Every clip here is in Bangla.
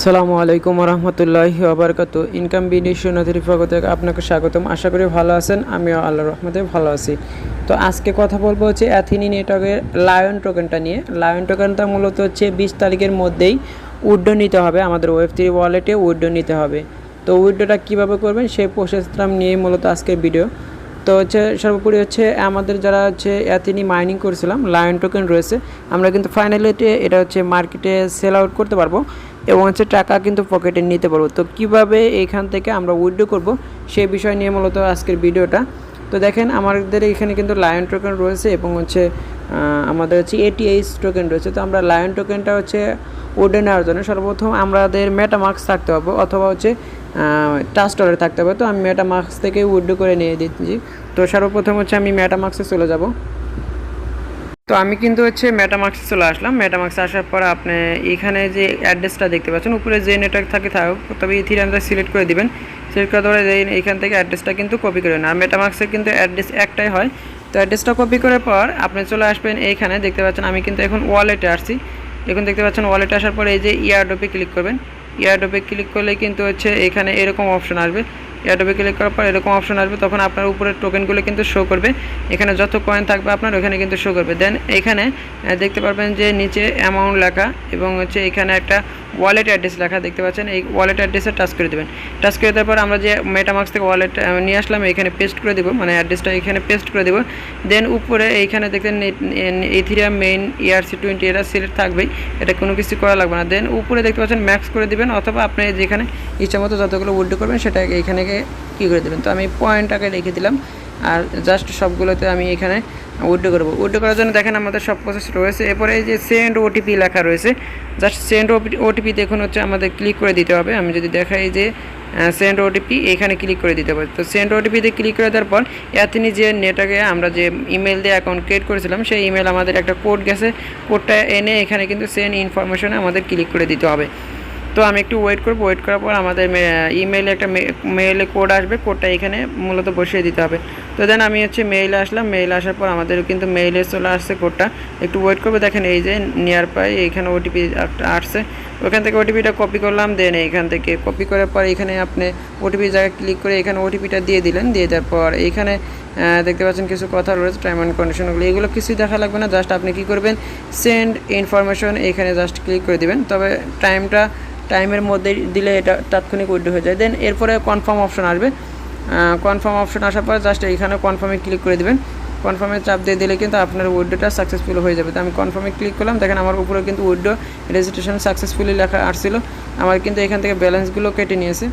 সালামু আলাইকুম রহমতুল্লাহি আবরকাত ইনকাম পক্ষ থেকে আপনাকে স্বাগতম। আশা করি ভালো আছেন। আমিও আল্লাহ রহমতে ভালো আছি। তো আজকে কথা বলব হচ্ছে অ্যাথিনি নেটওয়ার্কের লায়ন টোকেনটা নিয়ে। লায়ন টোকেনটা মূলত হচ্ছে বিশ তারিখের মধ্যেই উইড্রো নিতে হবে। আমাদের ওয়েব থ্রি ওয়ালেটে উইড্রো নিতে হবে। তো উইড্রোটা কীভাবে করবেন সেই প্রসেসটা নিয়ে মূলত আজকের ভিডিও তো হচ্ছে সর্বোপরি হচ্ছে আমাদের যারা হচ্ছে অ্যাথিনি মাইনিং করেছিলাম লায়ন টোকেন রয়েছে, আমরা কিন্তু ফাইনালি এটা হচ্ছে মার্কেটে সেল আউট করতে পারব। এবং হচ্ছে টাকা কিন্তু পকেটে নিতে পারব। তো কীভাবে এইখান থেকে আমরা উইথড্র করব সেই বিষয় নিয়ে মূলত আজকের ভিডিওটা। তো দেখেন, আমাদের এখানে কিন্তু লায়ন টোকেন রয়েছে এবং হচ্ছে আমাদের হচ্ছে এটিএইচ টোকেন রয়েছে। তো আমরা লায়ন টোকেনটা হচ্ছে উডে নেওয়ার জন্য সর্বপ্রথম আমাদের মেটামার্কস থাকতে হবে অথবা হচ্ছে টাস্টরে থাকতে হবে। তো আমি মেটামার্কস থেকে উইড্রো করে নিয়ে দিচ্ছি। তো সর্বপ্রথম হচ্ছে আমি মেটামার্কসে চলে যাব। তো আমি কিন্তু হচ্ছে মেটামার্কসে চলে আসলাম। মেটামার্কসে আসার পর আপনি এখানে যে অ্যাড্রেসটা দেখতে পাচ্ছেন, উপরে যে নেটওয়ার্ক থাকে থাকুক তবে ইথিরিয়ামটা সিলেক্ট করে দিবেন। সিলেক্ট করে ধরে এখান থেকে অ্যাড্রেসটা কিন্তু কপি করে নেন। আর মেটামার্কসে কিন্তু অ্যাড্রেস একটাই হয়। তো অ্যাড্রেসটা কপি করার পর আপনি চলে আসবেন এইখানে, দেখতে পাচ্ছেন আমি কিন্তু এখন ওয়ালেটে আসছি। এখন দেখতে পাচ্ছেন ওয়ালেটে আসার পরে এই যে ইয়ারডোপে ক্লিক করবেন। ইয়ারডোপে ক্লিক করলে কিন্তু হচ্ছে এখানে এরকম অপশন আসবে। এয়ারডোপে ক্লিক করার পর এরকম অপশন আসবে, তখন আপনার উপরের টোকেনগুলো কিন্তু শো করবে। এখানে যত কয়েন থাকবে আপনার, ওখানে কিন্তু শো করবে। দেন এখানে দেখতে পারবেন যে নিচে অ্যামাউন্ট লেখা এবং হচ্ছে এখানে একটা ওয়ালেট অ্যাড্রেস লেখা দেখতে পাচ্ছেন, এই ওয়ালেট অ্যাড্রেসে টাচ করে দেবেন। টাচ করে দেওয়ার পর আমরা যে মেটামার্ক্স থেকে ওয়ালেট নিয়ে আসলাম, এখানে পেস্ট করে দেবো মানে অ্যাড্রেসটা এখানে পেস্ট করে দেবো। দেন উপরে এইখানে দেখতেন ইথিরিয়াম মেইন ইয়ারসি টোয়েন্টি এটা সিলেক্ট থাকবেই, এটা কোনো কিছু করা লাগবে না। দেন উপরে দেখতে পাচ্ছেন ম্যাক্স করে দিবেন, অথবা আপনি যেখানে ইচ্ছা মতো যতগুলো উল্টো করবেন, সেটা এইখানে কী করে দেবেন। তো আমি পয়েন্টটাকে রেখে দিলাম। আর জাস্ট সবগুলোতে আমি এখানে উইড্রো করব। উইড্রো করার জন্য দেখেন আমাদের সব প্রসেস রয়েছে। এরপরে এই যে সেন্ড ওটিপি লেখা রয়েছে জাস্ট সেন্ড ওটিপি দেখুন হচ্ছে আমাদের ক্লিক করে দিতে হবে। আমি যদি দেখাই যে সেন্ড ওটিপি এখানে ক্লিক করে দিতে হবে। তো সেন্ড ওটিপিতে ক্লিক করে দেওয়ার পর এতনি যে নেটকে আমরা যে ইমেল দিয়ে অ্যাকাউন্ট ক্রিয়েট করেছিলাম, সেই ইমেল আমাদের একটা কোড গেছে। কোডটা এনে এখানে কিন্তু সেন্ড ইনফরমেশনে আমাদের ক্লিক করে দিতে হবে। তো আমি একটু ওয়েট করব ওয়েট করার পর আমাদের ইমেইলে একটা মেইলে কোড আসবে কোডটা এখানে মূলত বসিয়ে দিতে হবে। তো দেন আমি হচ্ছে মেইলে আসলাম মেইল আসার পর আমাদের কিন্তু মেইলে চলে আসছে কোডটা একটু ওয়েট করব দেখেন এই যে নিয়ার পাই এখানে ওটিপি আসছে। ওখান থেকে ওটিপিটা কপি করলাম দেন এখান থেকে কপি করার পর এখানে আপনি ওটিপি জায়গায় ক্লিক করে এখানে ওটিপিটা দিয়ে দিলেন দিয়ে দেওয়ার পর এইখানে আহ, দেখতে পাচ্ছেন কিছু কথা রয়েছে টাইম অ্যান্ড কন্ডিশনগুলো এগুলো কিছুই দেখা লাগবে না জাস্ট আপনি কী করবেন সেন্ড ইনফরমেশন এখানে জাস্ট ক্লিক করে দিবেন। তবে টাইমটা টাইমের মধ্যে দিলে এটা তাৎক্ষণিক উইড্রো হয়ে যায়। দেন এরপরে কনফার্ম অপশন আসবে। কনফার্ম অপশন আসার পর জাস্ট এইখানে কনফার্মে ক্লিক করে দিবেন। কনফার্মে চাপ দিয়ে দিলে কিন্তু আপনার উইড্রোটা সাকসেসফুল হয়ে যাবে। তো আমি কনফার্মে ক্লিক করলাম। দেখেন আমার উপরে কিন্তু উইড্রো রেজিস্ট্রেশন সাকসেসফুলি লেখা আসছিল। আমার কিন্তু এখান থেকে ব্যালেন্সগুলো কেটে নিয়েছে।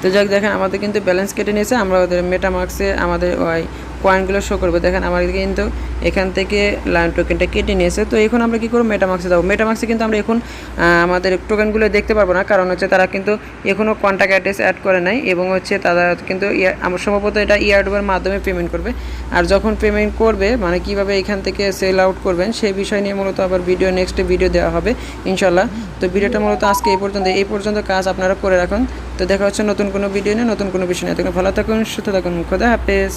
তো যাক, দেখেন আমাদের কিন্তু ব্যালেন্স কেটে নিয়েছে। আমরা ওদের মেটামার্কসে আমাদের ওই কয়েনগুলো শো করবে। দেখেন, আমার কিন্তু এখান থেকে লাইন টোকেনটা কেটে নিয়েছে। তো এখন আমরা কী করব? মেটামার্কসে যাব। মেটামার্কসে কিন্তু আমরা এখন আমাদের টোকেনগুলো দেখতে পারব না। কারণ হচ্ছে তারা কিন্তু এখনও কন্ট্যাক্ট অ্যাড্রেস অ্যাড করে নাই এবং হচ্ছে তারা কিন্তু আমার সম্ভবত এটা ইয়ারডোবের মাধ্যমে পেমেন্ট করবে। আর যখন পেমেন্ট করবে মানে কীভাবে এখান থেকে সেল আউট করবেন, সেই বিষয় নিয়ে মূলত আবার ভিডিও নেক্সট ভিডিও দেওয়া হবে ইনশাল্লাহ তো ভিডিওটা মূলত আজকে এই পর্যন্ত এই পর্যন্ত কাজ আপনারা করে রাখুন। তো দেখা হচ্ছে নতুন কোনো ভিডিও নিয়ে, নতুন কোনো বিষয় নিয়ে। তখন ভালো থাকুন, সুস্থ থাকুন, খোদা হাফেজ।